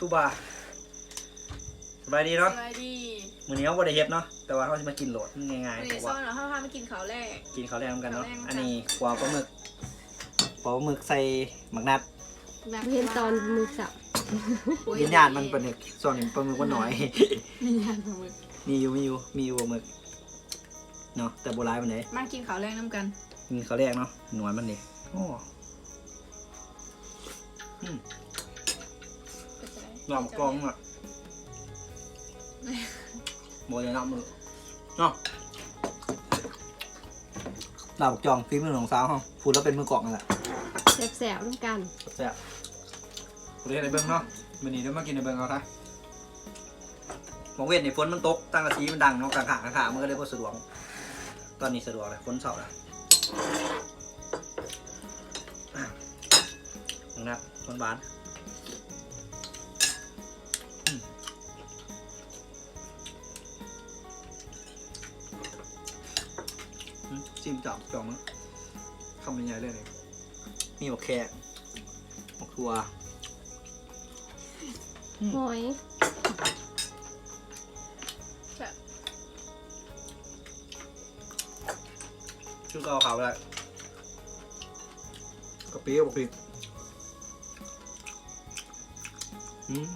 ทูบาสบายดีสเนาะบายดีมื้อนี้เราบ่ได้เฮ็ดเนาะแต่ว่าเขาสิมากินโหลดง่ายๆเพเดี๋ยวราะซ้ว่าอนเหรอห้าพามากินข้าวแรก กินข้าวแรงกันเนาะข้าวแรงค่ะอันนี้กวางปลาหมึกปลาหมึกใส่หมักนัดเห็นตอนมือสับวิญญาณมันเป็นอีกส่วนหนึ่งปลาหมึกมันน้อย วิญญาณปลาหมึกมีอยู่มีอยู่มีอยู่ปลาหมึกเนาะแต่โบราณมันไหนมากินข้าวแรกน้ำกันกินข้าวแรกเนาะหนวลมันดิโอ้อืม หนอมกองอะโบยน้ำมือเนาะดาวจองฟิล์มมือของสาวเขาพูดแล้วเป็นมือกล่องนั่นแหละแสบๆร่วมกันแซ่บๆเรียนในเบิ้งเนาะวันนี้เดี๋ยวมากินในเบิ้งเอานะมองเวทในฝนมันตกตั้งกระสีมันดังเนาะกลางขากลางขามันก็เลยพอสะดวกตอนนี้สะดวกเลยฝนเสาร์แล้วอะนะครับคนบาน อืมจิ้มจับจองมั้งคำเป็นใหญ่เลยเนี่ยมีบักแค่บักทัวหอยชื่อก็เอาขาวไปเลยกะปิบักพริกอืม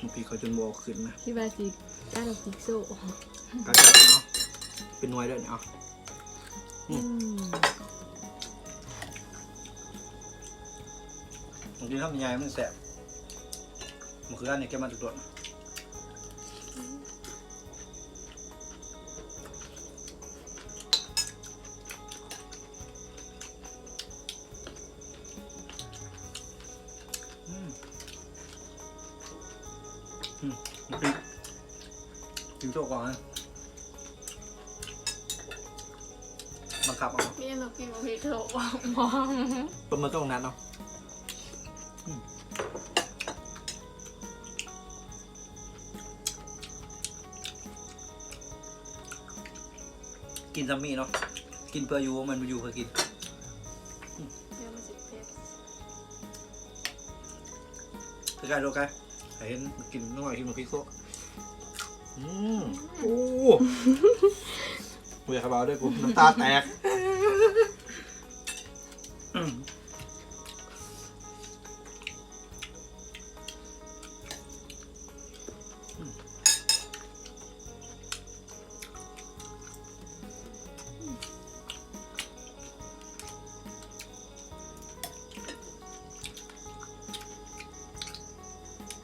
บักพริกเขาจนโบขึ้นนะที่บาซิก้านพิกโซกระจายเนาะเป็นหน่วยด้วยเนี่ยเอาอืม บางทีถ้ามันใหญ่มันแสบมันคืออันนี้แกมาจุดตัวอืมอืมน้ำพริกกินโชว์ก่อนนะ บังคับเอาพี่เรากินบะหมี่โถมองมองปลาหมึกก็ตรงนั้นเนาะกินซัมมี่เนาะกินเพื่ออยู่มันอยู่เพื่อกินเดี๋ยวมันสิเผ็ดคือการดูกันเห็นกินน้อยกินมันพริกโซอืมโอ้ กูอยากขบาด้วยกูน้ำตาแตกอืม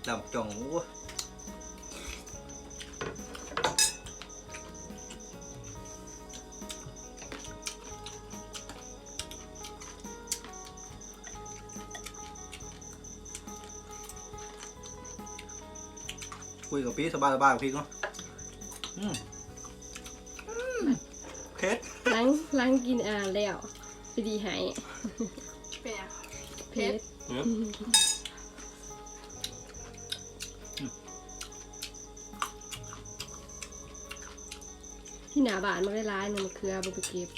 ดำจองโอ้ ยกับพี่สบายสบายกับพี่เนาะอืมอืมเผ็ดล้างล้างกินอ่าแล้วไปดีหายเป็นยังเผ็ดเผ็ดที่หนาบานมันได้ร้ายหนึ่งเครือบุไปเก็บ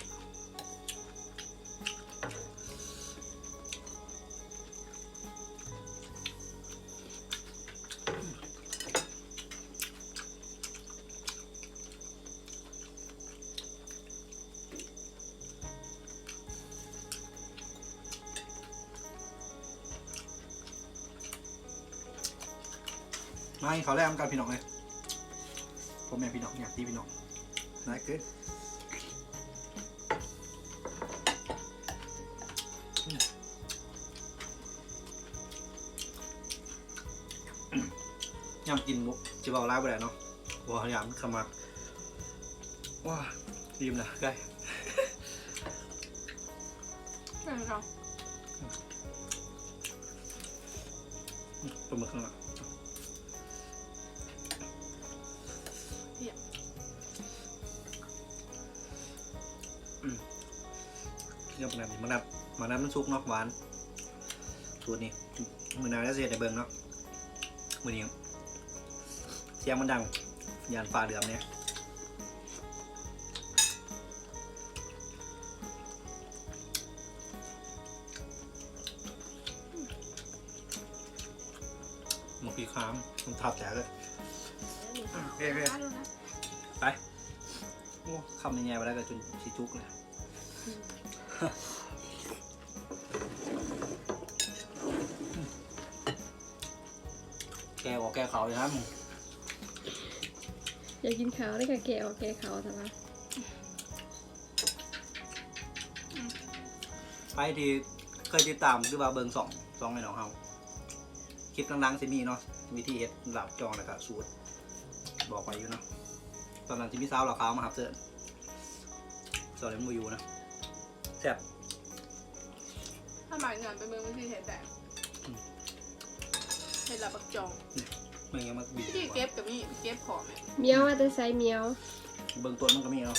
ไม่เขาแรกกันพี่น้องเลยพ่อแม่พี่น้องอยากตีพี่น้องน่าเกินยำกินบุจะเบาร้ายไปไหนเนาะว้าวยำขมักว้าดีมนะใกล้เป็นเราปลาหมึกข้างหลัง เรียบร้อยมันนับมันนับมันสุกเนาะหวานสูตรนี้มือนานแล้วเสียในเบิงเนาะมือนี้เสียงมันดังยานฟ้าเหลือมเนี่ยมาพี่ค้ามต้องทับแจกเลยโอเคโอเคมาดูนะไปโอ้คำยังไงไปแล้วก็จนชีจุกเลย แกออกแกเขาเลยนะมึงอยากกินข้าวได้กับแกะออกแกะเขาแต่ว่าไปที่เคยติดตามคือว่าเบิงสองสองไอ้น้องเฮาคลิปดังๆสิมีเนาะวิธีเฮ็ดหลับจองแล้วก็สูตร บอกไปอยู่เนาะตอนนั้นที่พี่สาวเราขาวมาครับเสื้อสอนเล่นมูอยู่นะ แซ่บถ้าหมายเงินเป็นเมืองไม่ใช่เห็ดแต่อืมเห็ดหลับปักจองไม่งั้นมันบีบที่เก็บกับนี่เก็บของเนี่ยเมียวว่าแต่ไซเมียว เบิ่งต้นมันก็มีเนาะ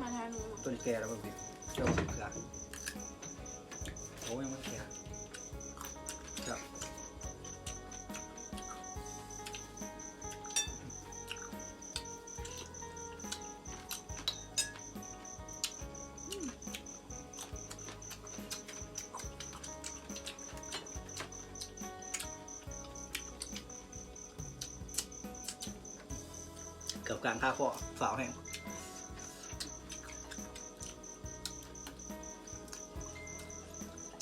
มาทานหนูต้นแก่แล้วเบิ่งดิเจ้าสิบกาโอ้ยยังไม่แก่ กือบกลางค่าข้อสาวแห้ง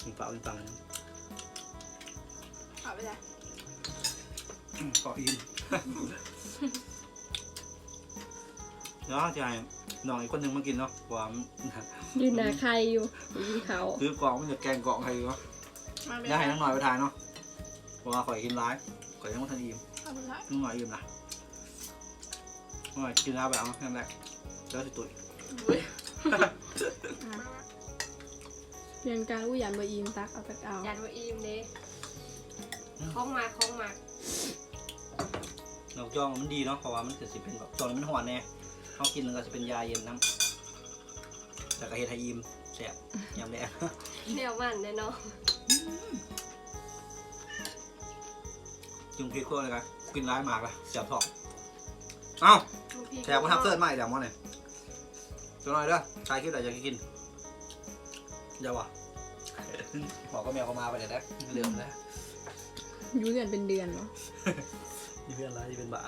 มีเปล่ามีปังนะเอาไปเลยเปล่าอินเนาะจะให้น้องอีกคนหนึ่งมากินเนาะเพราะว่ามันยืนหนาใครอยู่อยากกินเขาวซื้อกล่องมันจะแกงกล่องใครอยู่เนาะมาไปได้ให้น้องหน่อยไปทานเนาะเพราะว่าข่อยกินร้ายข่อยยังไม่ทันอิ่มเอาไปเลยน้องหน่อยอิ่มนะ น้องหน่อยกินแล้วไปเอาแค่นั้นแหละแล้วสิตุ๋ยอุ้ยเรียนการอุ้ยยันบอีมตักเอาตักเอายันว่าอิ่มเด้คล้องมาคล้องมาดอกจองมันดีเนาะเพราะว่ามันจะสิเป็นแบบจองมันหวานแน่เขากินแล้วก็จะเป็นยาเย็นน้ำแต่ก็เฮ็ดให้อิ่มแซ่บยำแดงเนียวมันแน่เนาะจุ่มพริกคั่วเลยกันกินร้ายมากละเสียบท้องเอ้า แชร์มาทับเสิร์ฟมาอีกแล้วมั้งเนี่ยตัวน้อยเด้อชายคลิปอะไรจะกินเดี๋ยววะบอกก็แมวก็มาไปเลยนะเรื่องนะอยู่เรียนเป็นเดือนเนาะนี่เพื่อนอะไรที่เป็นบ้า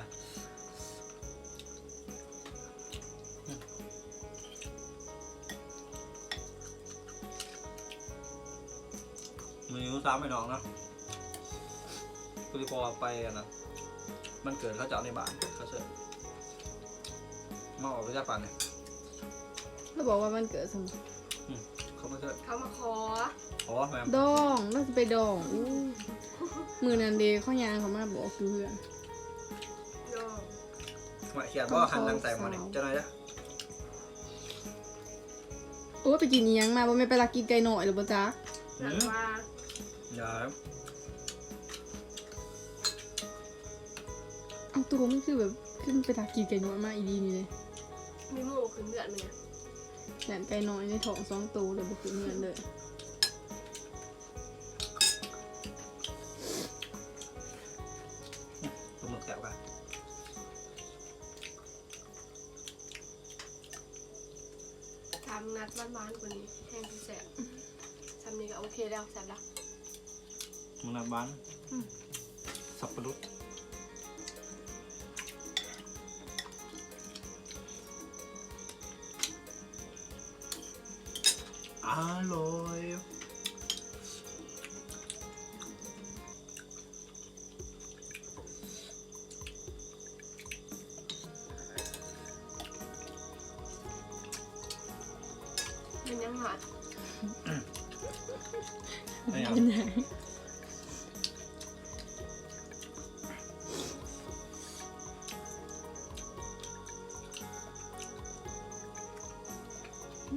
มือซ้ำไปน้องเนาะคือพอไปอะนะมันเกิดเขาจะเอาในบ้านเขาเสิร์ฟ มาออกไปจากป่านเนี่ยเขาบอกว่ามันเกิดสมเขามาเสิร์ฟเขามาขออ๋อแม่ดองน่าจะไปดองอู้มือนันเดย์ข้อยางเขามาบอกอยู่เพื่อนโยมาเขียนว่าหันหลังใส่หมอนี่เจ้าหน่อยเด้อโอ้ยไปกินอิหยังมาบ่ไม่นไปรักกินไก่หน่อยหรือบ่จ๊ะอืนั่นมว่าอย่าเอาตัวมันคือแบบขึ้นไปรักกินไก่หน่อยมาอีดีนี่เลย มีหมูขึ้นเดือดมั้ยเนี่ยแหนไก่หน่อยในท้องสองตัวเลยบ่คือเงินเลยปลาหมึกแกะกันทำนัดหวานๆกว่านี้แห้งที่แสบทำนี้ก็โอเคแล้วแสบละมึงนับบ้านสับปะรด ร่อย มันยังหอดไม่เอา เป็นไง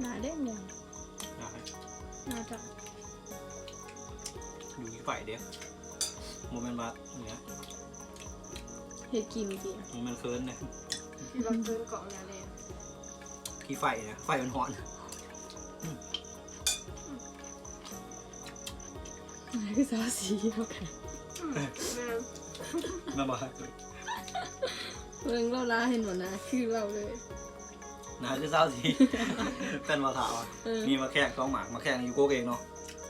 หนาเด้ง น่าจะอยู่ที่ไฟเด้โมเมนต์บัสเนี่ยเฮ็ดกินกี่โมเมนต์เคิร์นเนี่ยที่เราเพิ่นเกาะแล้วเลยที่ไฟเนี่ยไฟมันหอนคือสาวสีเดียวกันแม่มาบอกเบิ่งเราลาเห็นหมดนะ คือเราเลย นะคือเศร้าสิเป็นมาถามอะเออ มีมาแข่งต้องหมากมาแข่งอยู่โกกเองเนาะ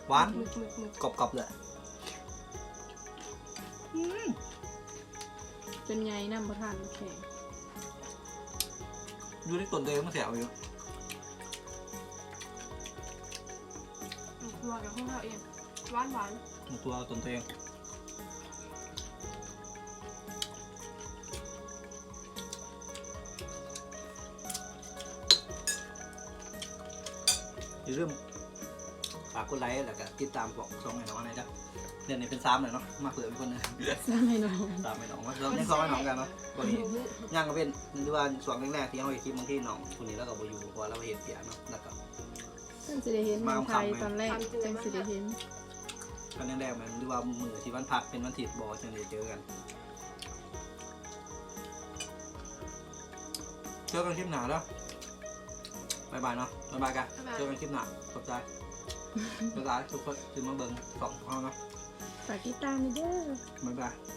หวานมึกมึกมึกกรอบๆเลยอืมเป็นไงน้ำประทานแข็งอยู่ในต้นเดิมมันแถวอยู่ครัวกับพวกเราเองหวานหวานมันตัวต้นเอง อย่าลืมฝากกดไลค์แล้วก็ติดตามบอกสองไอ้น้องอะไรจ้ะเดือนนี้เป็นสามเลยเนาะมาเผื่อมีคนหนึงสร้างให้น้องสามไอ้น้องว่าเรายังสองไอ้น้องกันเนาะตัวนี้ย่างก็เป็นหรือว่าส่วนแรกๆที่เขาเห็นคลิปบางที่น้องคนนี้แล้วก็บอยู่เพราะว่าเราเห็นเสียเนาะแล้วก็ ท่านสิได้เห็นเมืองไทยตอนแรกจังสิได้เห็นตอนแรกๆมันหรือว่ามือที่วันพักเป็นวันถิดบอจังเลยเจอกันเจอกันคลิปหนาแล้ว บายบายเนาะบายบายกันเจอกันคลิปหนาขอบใจบ๊ายบายทุกคนที่มาเบิ่งสองเอาเนาะฝากติดตามด้วยเด้อ บ๊ายบายๆ